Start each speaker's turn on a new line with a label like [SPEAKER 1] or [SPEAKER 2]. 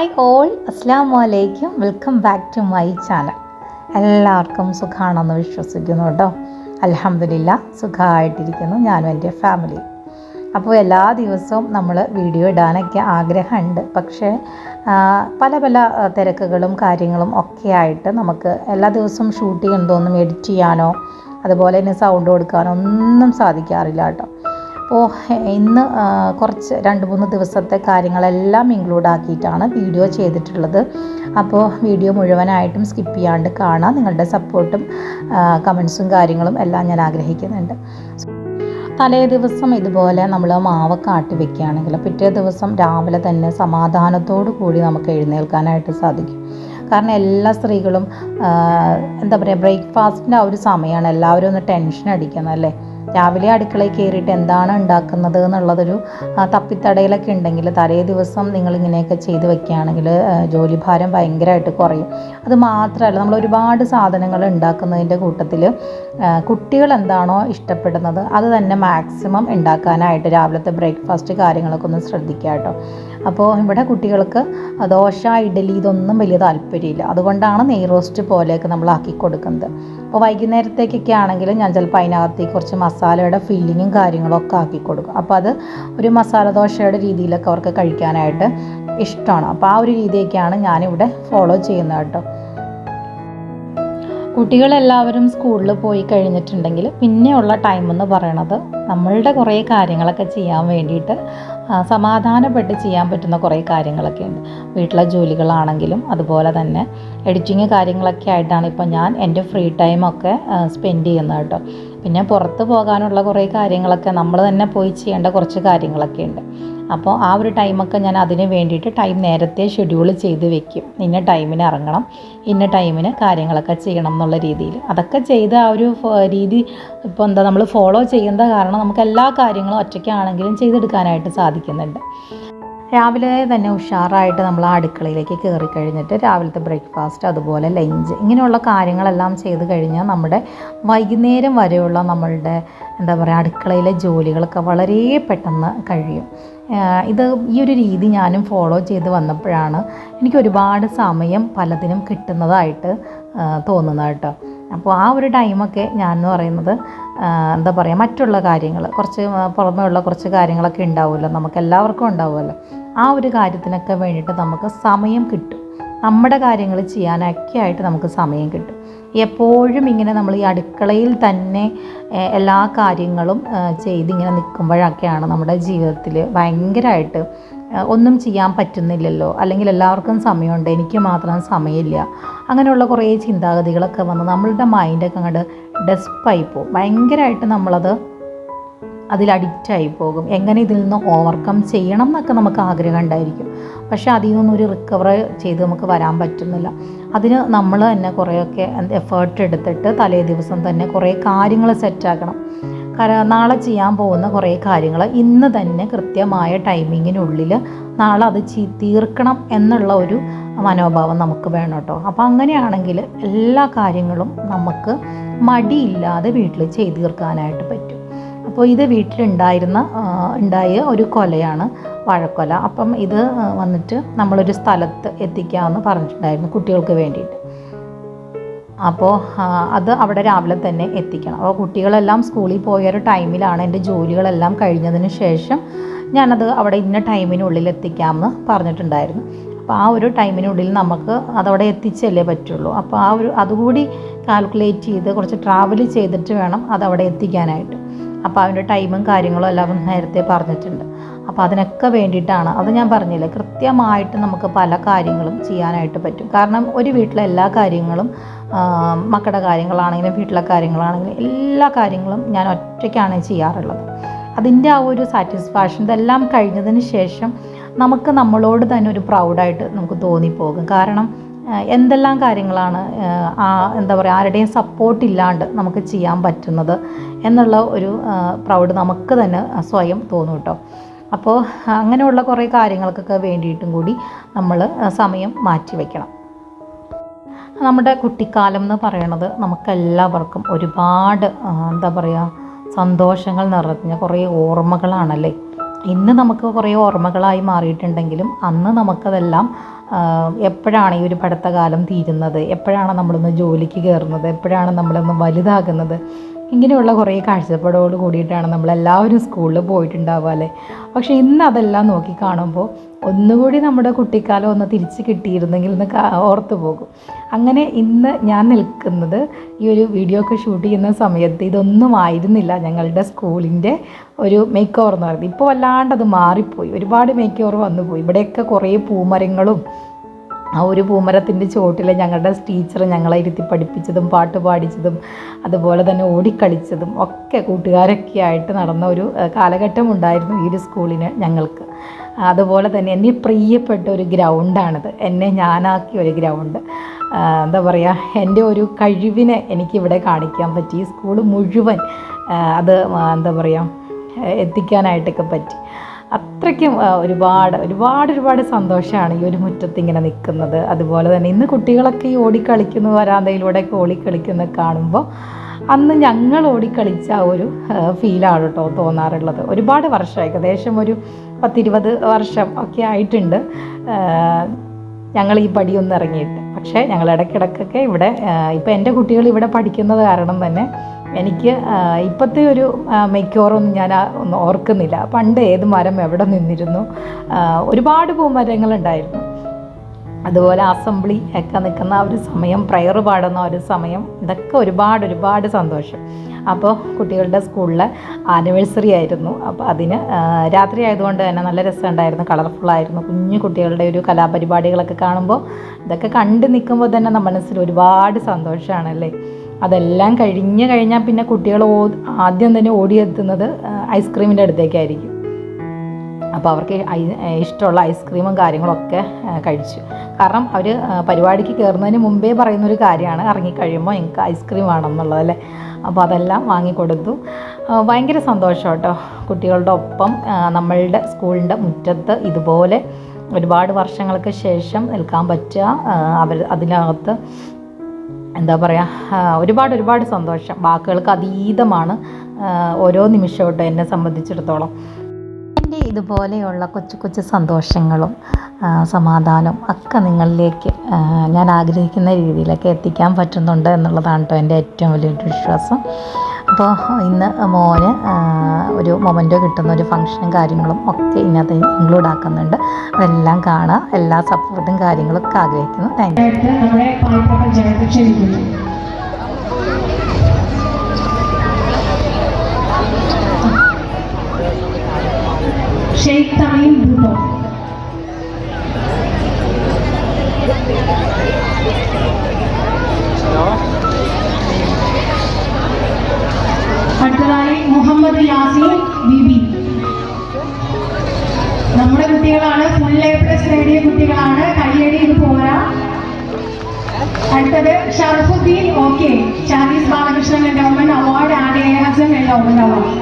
[SPEAKER 1] Hi all അസ്സാം വലൈക്കും welcome back to my channel എല്ലാവർക്കും സുഖമാണെന്ന് വിശ്വസിക്കുന്നു കേട്ടോ. അലഹമില്ല സുഖമായിട്ടിരിക്കുന്നു ഞാനും എന്റെ ഫാമിലി അപ്പോൾ എല്ലാ ദിവസവും നമ്മൾ വീഡിയോ ഇടാനൊക്കെ ആഗ്രഹമുണ്ട്. പക്ഷേ പല പല തിരക്കുകളും കാര്യങ്ങളും ഒക്കെ ആയിട്ട് നമുക്ക് എല്ലാ ദിവസവും ഷൂട്ട് ചെയ്യണ്ടോന്നും എഡിറ്റ് ചെയ്യാനോ അതുപോലെ തന്നെ സൗണ്ട് കൊടുക്കാനോ ഒന്നും സാധിക്കാറില്ല കേട്ടോ. അപ്പോൾ ഇന്ന് കുറച്ച് രണ്ട് മൂന്ന് ദിവസത്തെ കാര്യങ്ങളെല്ലാം ഇൻക്ലൂഡ് ആക്കിയിട്ടാണ് വീഡിയോ ചെയ്തിട്ടുള്ളത്. അപ്പോൾ വീഡിയോ മുഴുവനായിട്ടും സ്കിപ്പ് ചെയ്യാണ്ട് കാണാം. നിങ്ങളുടെ സപ്പോർട്ടും കമൻസും കാര്യങ്ങളും എല്ലാം ഞാൻ ആഗ്രഹിക്കുന്നുണ്ട്. തലേ ദിവസം ഇതുപോലെ നമ്മൾ മാവൊക്കെ കാട്ടി വെക്കുകയാണെങ്കിൽ പിറ്റേ ദിവസം രാവിലെ തന്നെ സമാധാനത്തോടു കൂടി നമുക്ക് എഴുന്നേൽക്കാനായിട്ട് സാധിക്കും. കാരണം എല്ലാ സ്ത്രീകളും എന്താ പറയുക ബ്രേക്ക്ഫാസ്റ്റിന്റെ ആ ഒരു സമയമാണ് എല്ലാവരും ഒന്ന് ടെൻഷൻ അടിക്കുന്നത് അല്ലേ? രാവിലെ അടുക്കളയിൽ കയറിയിട്ട് എന്താണ് ഉണ്ടാക്കുന്നത് എന്നുള്ളതൊരു തപ്പിത്തടയിലൊക്കെ ഉണ്ടെങ്കിൽ തലേ ദിവസം നിങ്ങൾ ഇങ്ങനെയൊക്കെ ചെയ്ത് വെക്കുകയാണെങ്കിൽ ജോലിഭാരം ഭയങ്കരമായിട്ട് കുറയും. അത് മാത്രമല്ല നമ്മൾ ഒരുപാട് സാധനങ്ങൾ ഉണ്ടാക്കുന്നതിന്റെ കൂട്ടത്തിൽ കുട്ടികൾ എന്താണോ ഇഷ്ടപ്പെടുന്നത് അത് തന്നെ മാക്സിമം ഉണ്ടാക്കാനായിട്ട് രാവിലത്തെ ബ്രേക്ക്ഫാസ്റ്റ് കാര്യങ്ങളൊക്കെ ഒന്ന് ശ്രദ്ധിക്കുക കേട്ടോ. അപ്പോൾ ഇവിടെ കുട്ടികൾക്ക് ദോശ ഇഡലി ഇതൊന്നും വലിയ താല്പര്യമില്ല. അതുകൊണ്ടാണ് നെയ് റോസ്റ്റ് പോലെയൊക്കെ നമ്മൾ ആക്കി കൊടുക്കുന്നത്. അപ്പോൾ വൈകുന്നേരത്തേക്കൊക്കെ ആണെങ്കിലും ഞാൻ ചിലപ്പോൾ അതിനകത്തേക്ക് കുറച്ച് മസാലയുടെ ഫില്ലിങ്ങും കാര്യങ്ങളും ഒക്കെ ആക്കി കൊടുക്കും. അപ്പോൾ അത് ഒരു മസാല ദോശയുടെ രീതിയിലൊക്കെ അവർക്ക് കഴിക്കാനായിട്ട് ഇഷ്ടമാണ്. അപ്പോൾ ആ ഒരു രീതിയൊക്കെയാണ് ഞാനിവിടെ ഫോളോ ചെയ്യുന്നത് കേട്ടോ. കുട്ടികളെല്ലാവരും സ്കൂളിൽ പോയി കഴിഞ്ഞിട്ടുണ്ടെങ്കിൽ പിന്നെയുള്ള ടൈം എന്ന് പറയണത് നമ്മളുടെ കുറേ കാര്യങ്ങളൊക്കെ ചെയ്യാൻ വേണ്ടിയിട്ട് സമാധാനപ്പെട്ട് ചെയ്യാൻ പറ്റുന്ന കുറേ കാര്യങ്ങളൊക്കെ ഉണ്ട്. വീട്ടിലെ ജോലികളാണെങ്കിലും അതുപോലെ തന്നെ എഡിറ്റിങ് കാര്യങ്ങളൊക്കെ ആയിട്ടാണ് ഇപ്പോൾ ഞാൻ എന്റെ ഫ്രീ ടൈമൊക്കെ സ്പെൻഡ് ചെയ്യുന്നത് കേട്ടോ. പിന്നെ പുറത്ത് പോകാനുള്ള കുറേ കാര്യങ്ങളൊക്കെ നമ്മൾ തന്നെ പോയി ചെയ്യേണ്ട കുറച്ച് കാര്യങ്ങളൊക്കെ ഉണ്ട്. അപ്പോൾ ആ ഒരു ടൈമൊക്കെ ഞാൻ അതിന് വേണ്ടിയിട്ട് ടൈം നേരത്തെ ഷെഡ്യൂൾ ചെയ്ത് വെക്കും. ഇന്ന ടൈമിന് ഇറങ്ങണം ഇന്ന ടൈമിന് കാര്യങ്ങളൊക്കെ ചെയ്യണം എന്നുള്ള രീതിയിൽ. അതൊക്കെ ചെയ്ത് ആ ഒരു രീതി ഇപ്പോൾ എന്താ നമ്മൾ ഫോളോ ചെയ്യുന്നത് കാരണം നമുക്ക് എല്ലാ കാര്യങ്ങളും ഒറ്റയ്ക്കാണെങ്കിലും ചെയ്തെടുക്കാനായിട്ട് സാധിക്കുന്നുണ്ട്. രാവിലെ തന്നെ ഉഷാറായിട്ട് നമ്മൾ ആ അടുക്കളയിലേക്ക് കയറി കഴിഞ്ഞിട്ട് രാവിലത്തെ ബ്രേക്ക്ഫാസ്റ്റ് അതുപോലെ ലഞ്ച് ഇങ്ങനെയുള്ള കാര്യങ്ങളെല്ലാം ചെയ്ത് കഴിഞ്ഞാൽ നമ്മുടെ വൈകുന്നേരം വരെയുള്ള നമ്മളുടെ എന്താ പറയുക അടുക്കളയിലെ ജോലികളൊക്കെ വളരെ പെട്ടെന്ന് കഴിയും. ഇത് ഈ ഒരു രീതി ഞാനും ഫോളോ ചെയ്ത് വന്നപ്പോഴാണ് എനിക്ക് ഒരുപാട് സമയം പലതിനും കിട്ടുന്നതായിട്ട് തോന്നുന്നത് കേട്ടോ. അപ്പോൾ ആ ഒരു ടൈമൊക്കെ ഞാൻ എന്ന് പറയുന്നത് എന്താ പറയുക മറ്റുള്ള കാര്യങ്ങൾ കുറച്ച് പുറമെയുള്ള കുറച്ച് കാര്യങ്ങളൊക്കെ ഉണ്ടാവുമല്ലോ നമുക്ക് എല്ലാവർക്കും ഉണ്ടാവുമല്ലോ. ആ ഒരു കാര്യത്തിനൊക്കെ വേണ്ടിയിട്ട് നമുക്ക് സമയം കിട്ടും. നമ്മുടെ കാര്യങ്ങൾ ചെയ്യാനൊക്കെ ആയിട്ട് നമുക്ക് സമയം കിട്ടും. എപ്പോഴും ഇങ്ങനെ നമ്മൾ ഈ അടുക്കളയിൽ തന്നെ എല്ലാ കാര്യങ്ങളും ചെയ്തിങ്ങനെ നിൽക്കുമ്പോഴൊക്കെയാണ് നമ്മുടെ ജീവിതത്തിൽ ഭയങ്കരമായിട്ട് ഒന്നും ചെയ്യാൻ പറ്റുന്നില്ലല്ലോ. അല്ലെങ്കിൽ എല്ലാവർക്കും സമയമുണ്ട്. എനിക്ക് മാത്രം സമയമില്ല. അങ്ങനെയുള്ള കുറേ ചിന്താഗതികളൊക്കെ വന്ന് നമ്മളുടെ മൈൻഡൊക്കെ അങ്ങോട്ട് ഡെസ്പായി പോകും. ഭയങ്കരമായിട്ട് നമ്മളത് അതിൽ അഡിക്റ്റായി പോകും. എങ്ങനെ ഇതിൽ നിന്ന് ഓവർകം ചെയ്യണം എന്നൊക്കെ നമുക്ക് ആഗ്രഹം ഉണ്ടായിരിക്കും. പക്ഷേ അതിൽ നിന്നൊന്നും ഒരു റിക്കവർ ചെയ്ത് നമുക്ക് വരാൻ പറ്റുന്നില്ല. അതിന് നമ്മൾ തന്നെ കുറേയൊക്കെ എഫേർട്ട് എടുത്തിട്ട് തലേ ദിവസം തന്നെ കുറേ കാര്യങ്ങൾ സെറ്റാക്കണം നാളെ ചെയ്യാൻ പോകുന്ന കുറേ കാര്യങ്ങൾ ഇന്ന് തന്നെ കൃത്യമായ ടൈമിങ്ങിനുള്ളിൽ നാളെ അത് തീർക്കണം എന്നുള്ള ഒരു മനോഭാവം നമുക്ക് വേണം കേട്ടോ. അപ്പോൾ അങ്ങനെയാണെങ്കിൽ എല്ലാ കാര്യങ്ങളും നമുക്ക് മടിയില്ലാതെ വീട്ടിൽ ചെയ്തു തീർക്കാനായിട്ട് പറ്റും. അപ്പോൾ ഇത് വീട്ടിലുണ്ടായിരുന്ന ഉണ്ടായ ഒരു കൊലയാണ് വാഴക്കൊല. അപ്പം ഇത് വന്നിട്ട് നമ്മളൊരു സ്ഥലത്ത് എത്തിക്കാമെന്ന് പറഞ്ഞിട്ടുണ്ടായിരുന്നു കുട്ടികൾക്ക് വേണ്ടിയിട്ട്. അപ്പോൾ അത് അവിടെ രാവിലെ തന്നെ എത്തിക്കണം. അപ്പോൾ കുട്ടികളെല്ലാം സ്കൂളിൽ പോയ ഒരു ടൈമിലാണ് എന്റെ ജോലികളെല്ലാം കഴിഞ്ഞതിന് ശേഷം ഞാനത് അവിടെ ഇന്ന ടൈമിനുള്ളിൽ എത്തിക്കാമെന്ന് പറഞ്ഞിട്ടുണ്ടായിരുന്നു. അപ്പോൾ ആ ഒരു ടൈമിനുള്ളിൽ നമുക്ക് അതവിടെ എത്തിച്ചല്ലേ പറ്റുള്ളൂ. അപ്പോൾ ആ ഒരു അതുകൂടി കാൽക്കുലേറ്റ് ചെയ്ത് കുറച്ച് ട്രാവൽ ചെയ്തിട്ട് വേണം അതവിടെ എത്തിക്കാനായിട്ട്. അപ്പോൾ അതിന്റെ ടൈമും കാര്യങ്ങളും എല്ലാം നേരത്തെ പറഞ്ഞിട്ടുണ്ട്. അപ്പോൾ അതിനൊക്കെ വേണ്ടിയിട്ടാണ്. അത് ഞാൻ പറഞ്ഞില്ലേ കൃത്യമായിട്ട് നമുക്ക് പല കാര്യങ്ങളും ചെയ്യാനായിട്ട് പറ്റും. കാരണം ഒരു വീട്ടിലെ എല്ലാ കാര്യങ്ങളും മക്കളുടെ കാര്യങ്ങളാണെങ്കിലും വീട്ടിലെ കാര്യങ്ങളാണെങ്കിലും എല്ലാ കാര്യങ്ങളും ഞാൻ ഒറ്റയ്ക്കാണ് ചെയ്യാറുള്ളത്. അതിന്റെ ആ ഒരു സാറ്റിസ്ഫാക്ഷൻ ഇതെല്ലാം കഴിഞ്ഞതിന് ശേഷം നമുക്ക് നമ്മളോട് തന്നെ ഒരു പ്രൗഡായിട്ട് നമുക്ക് തോന്നിപ്പോകും. കാരണം എന്തെല്ലാം കാര്യങ്ങളാണ് ആ എന്താ പറയുക ആരുടെയും സപ്പോർട്ട് ഇല്ലാണ്ട് നമുക്ക് ചെയ്യാൻ പറ്റുന്നത് എന്നുള്ള ഒരു പ്രൗഡ് നമുക്ക് തന്നെ സ്വയം തോന്നും കേട്ടോ. അപ്പോൾ അങ്ങനെയുള്ള കുറേ കാര്യങ്ങൾക്കൊക്കെ വേണ്ടിയിട്ടും കൂടി നമ്മൾ സമയം മാറ്റി വയ്ക്കണം നമ്മുടെ കുട്ടിക്കാലം എന്ന് പറയണത് നമുക്കെല്ലാവർക്കും ഒരുപാട് എന്താ പറയുക സന്തോഷങ്ങൾ നിറഞ്ഞ കുറേ ഓർമ്മകളാണല്ലേ? ഇന്ന് നമുക്ക് കുറേ ഓർമ്മകളായി മാറിയിട്ടുണ്ടെങ്കിലും അന്ന് നമുക്കതെല്ലാം എപ്പോഴാണ് ഈ ഒരു പഠിത്തകാലം തീരുന്നത്? എപ്പോഴാണ് നമ്മളൊന്ന് ജോലിക്ക് കയറുന്നത്? എപ്പോഴാണ് നമ്മളൊന്ന് വലുതാകുന്നത്? ഇങ്ങനെയുള്ള കുറേ കാഴ്ചപ്പാടോട് കൂടിയിട്ടാണ് നമ്മളെല്ലാവരും സ്കൂളിൽ പോയിട്ടുണ്ടാവുക അല്ലേ? പക്ഷേ ഇന്ന് അതെല്ലാം നോക്കി കാണുമ്പോൾ ഒന്നുകൂടി നമ്മുടെ കുട്ടിക്കാലം ഒന്ന് തിരിച്ച് കിട്ടിയിരുന്നെങ്കിൽ എന്ന് ഓർത്തു പോകും. അങ്ങനെ ഇന്ന് ഞാൻ നിൽക്കുന്നത് ഈ ഒരു വീഡിയോ ഒക്കെ ഷൂട്ട് ചെയ്യുന്ന സമയത്ത് ഇതൊന്നും ആയിരുന്നില്ല ഞങ്ങളുടെ സ്കൂളിന്റെ ഒരു മേക്ക് ഓവർ എന്ന് പറയുന്നത്. ഇപ്പോൾ വല്ലാണ്ട് അത് മാറിപ്പോയി. ഒരുപാട് മേക്ക് ഓവർ വന്നു പോയി ഇവിടെയൊക്കെ കുറേ പൂമരങ്ങളും ആ ഒരു പൂമരത്തിന്റെ ചുവട്ടിൽ ഞങ്ങളുടെ ടീച്ചർ ഞങ്ങളെ ഇരുത്തി പഠിപ്പിച്ചതും പാട്ട് പാടിച്ചതും അതുപോലെ തന്നെ ഓടിക്കളിച്ചതും ഒക്കെ കൂട്ടുകാരൊക്കെ ആയിട്ട് നടന്ന ഒരു കാലഘട്ടം ഉണ്ടായിരുന്നു ഈ ഒരു സ്കൂളിന് ഞങ്ങൾക്ക്. അതുപോലെ തന്നെ എന്നെ പ്രിയപ്പെട്ട ഒരു ഗ്രൗണ്ടാണിത്. എന്നെ ഞാനാക്കിയ ഒരു ഗ്രൗണ്ട്. എന്താ പറയുക എന്റെ ഒരു കഴിവിനെ എനിക്കിവിടെ കാണിക്കാൻ പറ്റി. ഈ സ്കൂൾ മുഴുവൻ അത് എന്താ പറയുക എത്തിക്കാനായിട്ടൊക്കെ പറ്റി. അത്രയ്ക്കും ഒരുപാട് ഒരുപാട് ഒരുപാട് സന്തോഷമാണ് ഈ ഒരു മുറ്റത്ത് ഇങ്ങനെ നിൽക്കുന്നത്. അതുപോലെ തന്നെ ഇന്ന് കുട്ടികളൊക്കെ ഈ ഓടിക്കളിക്കുന്ന വരാന്തയിലൂടെയൊക്കെ ഓടിക്കളിക്കുന്നത് കാണുമ്പോൾ അന്ന് ഞങ്ങൾ ഓടിക്കളിച്ച ഒരു ഫീലാണ് കേട്ടോ തോന്നാറുള്ളത്. ഒരുപാട് വർഷം ഏകദേശം ഒരു പത്തിരുപത് വർഷം ഒക്കെ ആയിട്ടുണ്ട്. ഞങ്ങൾ ഈ പടിയൊന്നും ഇറങ്ങിയിട്ട്. പക്ഷേ ഞങ്ങൾ ഇടയ്ക്കിടയ്ക്കൊക്കെ ഇവിടെ ഇപ്പം എന്റെ കുട്ടികൾ ഇവിടെ പഠിക്കുന്നത് കാരണം തന്നെ എനിക്ക് ഇപ്പോഴത്തെ ഒരു മെക്കോറൊന്നും ഞാൻ ഓർക്കുന്നില്ല. പണ്ട് ഏത് മരം എവിടെ നിന്നിരുന്നു? ഒരുപാട് പൂമരങ്ങളുണ്ടായിരുന്നു. അതുപോലെ അസംബ്ലി ഒക്കെ നിൽക്കുന്ന ഒരു സമയം പ്രയർ പാടുന്ന ഒരു സമയം ഇതൊക്കെ ഒരുപാട് ഒരുപാട് സന്തോഷം. അപ്പോൾ കുട്ടികളുടെ സ്കൂളിലെ ആനിവേഴ്സറി ആയിരുന്നു. അപ്പോൾ അതിന് രാത്രി ആയതുകൊണ്ട് തന്നെ നല്ല രസമുണ്ടായിരുന്നു. കളർഫുള്ളായിരുന്നു കുഞ്ഞു കുട്ടികളുടെ ഒരു കലാപരിപാടികളൊക്കെ കാണുമ്പോൾ ഇതൊക്കെ കണ്ട് നിൽക്കുമ്പോൾ തന്നെ നമ്മുടെ മനസ്സിൽ ഒരുപാട് സന്തോഷമാണല്ലേ? അതെല്ലാം കഴിഞ്ഞ് കഴിഞ്ഞാൽ പിന്നെ കുട്ടികൾ ഓ- ആദ്യം തന്നെ ഓടിയെത്തുന്നത് ഐസ്ക്രീമിന്റെ അടുത്തേക്കായിരിക്കും. അപ്പോൾ അവർക്ക് ഇഷ്ടമുള്ള ഐസ്ക്രീമും കാര്യങ്ങളൊക്കെ കഴിച്ചു. കാരണം അവർ പരിപാടിക്ക് കയറുന്നതിന് മുമ്പേ പറയുന്നൊരു കാര്യമാണ് ഇറങ്ങിക്കഴിയുമ്പോൾ എനിക്ക് ഐസ്ക്രീം വേണമെന്നുള്ളത് അല്ലേ? അപ്പോൾ അതെല്ലാം വാങ്ങിക്കൊടുത്തു. ഭയങ്കര സന്തോഷം കേട്ടോ. കുട്ടികളുടെ ഒപ്പം നമ്മളുടെ സ്കൂളിന്റെ മുറ്റത്ത് ഇതുപോലെ ഒരുപാട് വർഷങ്ങൾക്ക് ശേഷം നിൽക്കാൻ പറ്റുക അവർ അതിനകത്ത് എന്താ പറയുക ഒരുപാട് ഒരുപാട് സന്തോഷം. വാക്കുകൾക്ക് അതീതമാണ് ഓരോ നിമിഷവും എന്നെ സംബന്ധിച്ചിടത്തോളം. എന്റെ ഇതുപോലെയുള്ള കൊച്ചു കൊച്ചു സന്തോഷങ്ങളും സമാധാനവും ഒക്കെ നിങ്ങളിലേക്ക് ഞാൻ ആഗ്രഹിക്കുന്ന രീതിയിലൊക്കെ എത്തിക്കാൻ പറ്റുന്നുണ്ട് എന്നുള്ളതാണ് കേട്ടോ എന്റെ ഏറ്റവും വലിയൊരു വിശ്വാസം. അപ്പോൾ ഇന്ന് മോന് ഒരു മൊമെന്റോ കിട്ടുന്ന ഒരു ഫംഗ്ഷനും കാര്യങ്ങളും ഒക്കെ ഇതിനകത്ത് ഇൻക്ലൂഡ് ആക്കുന്നുണ്ട്. അതെല്ലാം കാണുക എല്ലാ സപ്പോർട്ടും കാര്യങ്ങളും ഒക്കെ ആഗ്രഹിക്കുന്നു. താങ്ക് യു
[SPEAKER 2] ആയിട്ട് നമ്മുടെ പാലക്കാട് അടുത്തത് Sharafuddin okay Charles Balakrishnan endowment award and A Hasan endowment award